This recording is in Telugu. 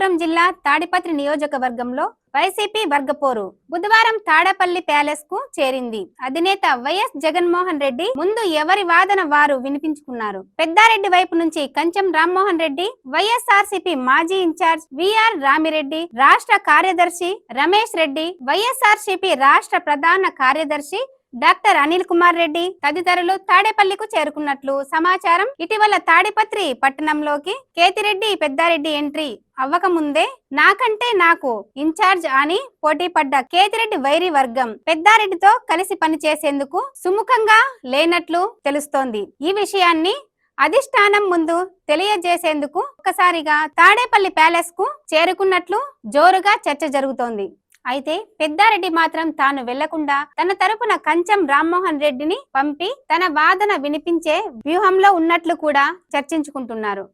అనంతపురం జిల్లా తాడిపత్రి నియోజకవర్గంలో వైసీపీ వర్గపోరు బుధవారం తాడపల్లి ప్యాలెస్కు చేరింది. అధినేత వైఎస్ జగన్మోహన్ రెడ్డి ముందు ఎవరి వాదన వారు వినిపించుకున్నారు. పెద్దారెడ్డి వైపు నుంచి కంచెం రామ్మోహన్ రెడ్డి వైఎస్ఆర్సీపీ మాజీ ఇన్ఛార్జ్ విఆర్ రామిరెడ్డి రాష్ట్ర కార్యదర్శి రమేష్ రెడ్డి వైఎస్ఆర్సీపీ రాష్ట్ర ప్రధాన కార్యదర్శి డాక్టర్ అనిల్ కుమార్ రెడ్డి తదితరులు తాడేపల్లికు చేరుకున్నట్లు సమాచారం. ఇటీవల తాడిపత్రి పట్టణంలోకి కేతిరెడ్డి పెద్దారెడ్డి ఎంట్రీ అవ్వక అవ్వకముందే నాకంటే నాకు ఇన్ఛార్జ్ అని పోటీ పడ్డ కేతిరెడ్డి వైరి వర్గం పెద్దారెడ్డితో కలిసి పనిచేసేందుకు సుముఖంగా లేనట్లు తెలుస్తోంది. ఈ విషయాన్ని అధిష్టానం ముందు తెలియజేసేందుకు ఒక్కసారిగా తాడేపల్లి ప్యాలెస్కు చేరుకున్నట్లు జోరుగా చర్చ జరుగుతోంది. అయితే పెద్దారెడ్డి మాత్రం తాను వెళ్ళకుండా తన తరపున కంచం రామ్మోహన్ రెడ్డిని పంపి తన వాదన వినిపించే వ్యూహంలో ఉన్నట్లు కూడా చర్చించుకుంటున్నారు.